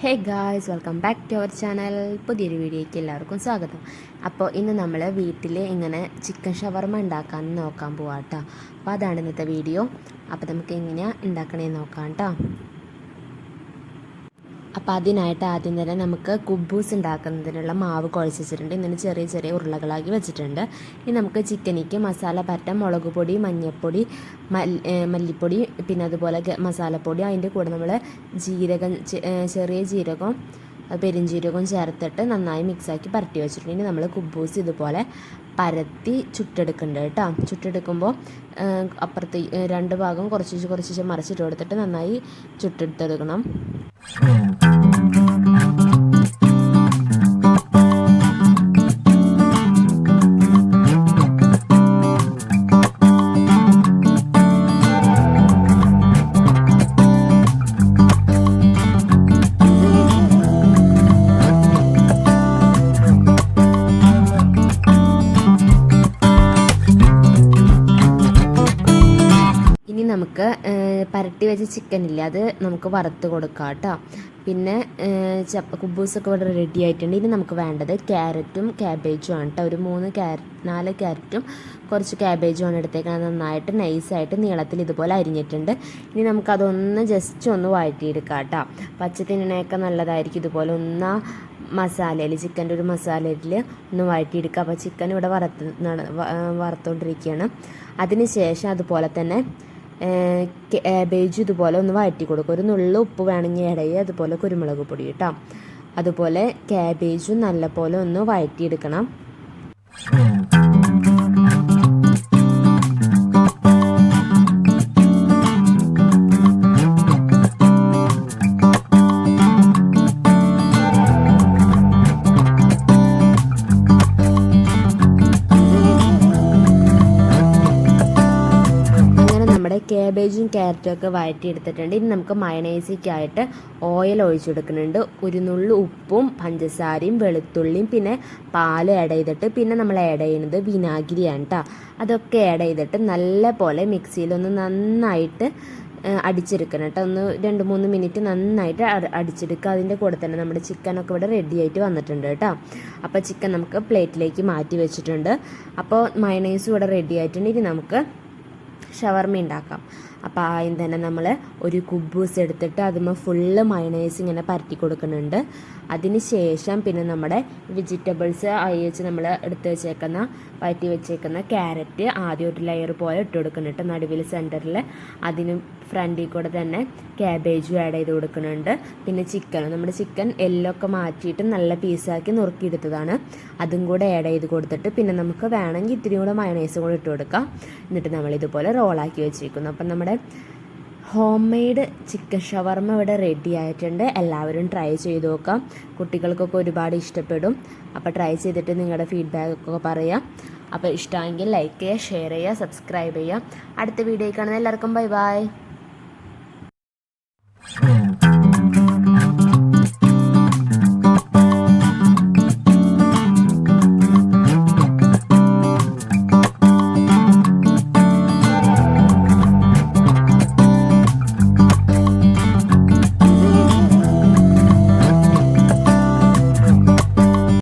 Hey guys welcome back to our channel പുതിയൊരു വീഡിയോയ്ക്ക് എല്ലാവർക്കും സ്വാഗതം. അപ്പോൾ ഇന്ന് നമ്മൾ വീട്ടിൽ ഇങ്ങനെ ചിക്കൻ ഷവർമ ഉണ്ടാക്കാൻ നോക്കാൻ പോവാട്ടോ അപ്പോൾ അതാണ് ഇന്നത്തെ വീഡിയോ. അപ്പോൾ നമുക്ക് എങ്ങനെയാണ് ഉണ്ടാക്കണേന്ന് നോക്കാം കേട്ടോ അപ്പോൾ അതിനായിട്ട് ആദ്യം തന്നെ നമുക്ക് കുബൂസ് ഉണ്ടാക്കുന്നതിനുള്ള മാവ് കുഴച്ച് വെച്ചിട്ടുണ്ട് ഇങ്ങനെ ചെറിയ ചെറിയ ഉരുളകളാക്കി വെച്ചിട്ടുണ്ട്. ഇനി നമുക്ക് ചിക്കനിക്ക് മസാല പറ്റ മുളക് പൊടി മഞ്ഞൾപ്പൊടി മല്ലിപ്പൊടി പിന്നെ അതുപോലെ മസാലപ്പൊടി അതിന്റെ കൂടെ നമ്മൾ ജീരകം ചെറിയ ജീരകം പെരിഞ്ജീരകവും ചേർത്തിട്ട് നന്നായി മിക്സാക്കി പരട്ടി വെച്ചിട്ടുണ്ട്. ഇനി നമ്മൾ കുബൂസ് ഇതുപോലെ പരത്തി ചുട്ടെടുക്കുന്നുണ്ട് കേട്ടോ. ചുട്ടെടുക്കുമ്പോൾ അപ്പുറത്ത് രണ്ട് ഭാഗം കുറച്ച് കുറച്ച് മറിച്ചിട്ട് കൊടുത്തിട്ട് നന്നായി ചുട്ടെടുത്തെടുക്കണം. നമുക്ക് പരട്ടി വെച്ച ചിക്കൻ ഇല്ല അത് നമുക്ക് വറുത്ത് കൊടുക്കാം കേട്ടോ പിന്നെ ചപ്പ കുബൂസൊക്കെ ഇവിടെ റെഡി ആയിട്ടുണ്ട്. ഇനി നമുക്ക് വേണ്ടത് ക്യാരറ്റും ക്യാബേജും ആണ് കേട്ടോ ഒരു മൂന്ന് ക്യാരറ്റ് നാല് ക്യാരറ്റും കുറച്ച് ക്യാബേജും ആണ് എടുത്തേക്കുന്നത് നന്നായിട്ട് നൈസായിട്ട് നീളത്തിൽ ഇതുപോലെ അരിഞ്ഞിട്ടുണ്ട്. ഇനി നമുക്കതൊന്ന് ജസ്റ്റ് ഒന്ന് വഴറ്റിയെടുക്കാം കേട്ടോ പച്ചത്തിനൊക്കെ നല്ലതായിരിക്കും. ഇതുപോലെ ഒന്ന് മസാലയിൽ ചിക്കന്റെ ഒരു മസാലയിൽ ഒന്ന് വഴറ്റിയെടുക്കുക അപ്പോൾ ചിക്കൻ ഇവിടെ വറുത്ത് വറുത്തുകൊണ്ടിരിക്കുകയാണ് അതിന് ശേഷം അതുപോലെ തന്നെ കാബേജ് ഇതുപോലെ ഒന്ന് വഴറ്റി കൊടുക്കും. ഒരു നുള്ള ഉപ്പ് വേണമെങ്കിൽ ഇടയിൽ അതുപോലെ കുരുമുളക് പൊടി കേട്ടോ. അതുപോലെ കാബേജും നല്ലപോലെ ഒന്ന് വഴറ്റിയെടുക്കണം. കാബേജും ക്യാരറ്റും ഒക്കെ വഴറ്റി എടുത്തിട്ടുണ്ട് ഇനി നമുക്ക് മയണൈസിക്കായിട്ട് ഓയിൽ ഒഴിച്ചെടുക്കുന്നുണ്ട്. ഒരു ഉപ്പും പഞ്ചസാരയും വെളുത്തുള്ളിയും പിന്നെ പാൽ ആഡ് ചെയ്തിട്ട് പിന്നെ നമ്മൾ ആഡ് ചെയ്യുന്നത് വിനാഗിരിയാണ് കേട്ടോ അതൊക്കെ ആഡ് ചെയ്തിട്ട് നല്ല പോലെ മിക്സിയിലൊന്ന് നന്നായിട്ട് അടിച്ചെടുക്കണം കേട്ടോ ഒന്ന് രണ്ട് മൂന്ന് മിനിറ്റ് നന്നായിട്ട് അടി- അടിച്ചെടുക്കുക. അതിന്റെ കൂടെ തന്നെ നമ്മുടെ ചിക്കനൊക്കെ ഇവിടെ റെഡി ആയിട്ട് വന്നിട്ടുണ്ട് കേട്ടോ അപ്പോൾ ചിക്കൻ നമുക്ക് പ്ലേറ്റിലേക്ക് മാറ്റി വെച്ചിട്ടുണ്ട്. അപ്പോൾ മയണൈസ് ഇവിടെ റെഡി ആയിട്ടുണ്ട്. ഇനി നമുക്ക് ഷവർമ ഉണ്ടാക്കാം. അപ്പോൾ ആദ്യം തന്നെ നമ്മൾ ഒരു കുബൂസ് എടുത്തിട്ട് അതിന്മേൽ ഫുള്ള് മയണൈസ് ഇങ്ങനെ പരറ്റി കൊടുക്കുന്നുണ്ട്. അതിന് ശേഷം പിന്നെ നമ്മുടെ വെജിറ്റബിൾസ് അയച്ച് നമ്മൾ എടുത്ത് വെച്ചേക്കുന്ന വഴറ്റി വെച്ചേക്കുന്ന ക്യാരറ്റ് ആദ്യം ഒരു ലെയർ പോലെ ഇട്ട് കൊടുക്കുന്നുണ്ട് നടുവിൽ സെന്ററിൽ അതിന് ഫ്രണ്ടിൽ കൂടെ തന്നെ ക്യാബേജും ആഡ് ചെയ്ത് കൊടുക്കുന്നുണ്ട്. പിന്നെ ചിക്കൻ നമ്മുടെ ചിക്കൻ എല്ലൊക്കെ മാറ്റിയിട്ട് നല്ല പീസാക്കി നുറുക്കിയെടുത്തതാണ് അതും കൂടെ ആഡ് ചെയ്ത് കൊടുത്തിട്ട് പിന്നെ നമുക്ക് വേണമെങ്കിൽ ഇത്തിരി കൂടെ മയണൈസും കൂടെ ഇട്ട് കൊടുക്കാം. എന്നിട്ട് നമ്മളിതുപോലെ റോളാക്കി വെച്ചിരിക്കുന്നു അപ്പം നമ്മുടെ ഹോം മെയ്ഡ് ചിക്കൻ ഷവർമ ഇവിടെ റെഡി ആയിട്ടുണ്ട്. എല്ലാവരും ട്രൈ ചെയ്ത് നോക്കാം. കുട്ടികൾക്കൊക്കെ ഒരുപാട് ഇഷ്ടപ്പെടും. അപ്പോൾ ട്രൈ ചെയ്തിട്ട് നിങ്ങളുടെ ഫീഡ്ബാക്കൊക്കെ പറയാം. അപ്പോൾ ഇഷ്ടമെങ്കിൽ ലൈക്ക് ചെയ്യുക ഷെയർ ചെയ്യുക സബ്സ്ക്രൈബ് ചെയ്യുക. അടുത്ത വീഡിയോ കാണുന്ന എല്ലാവർക്കും ബൈ ബൈ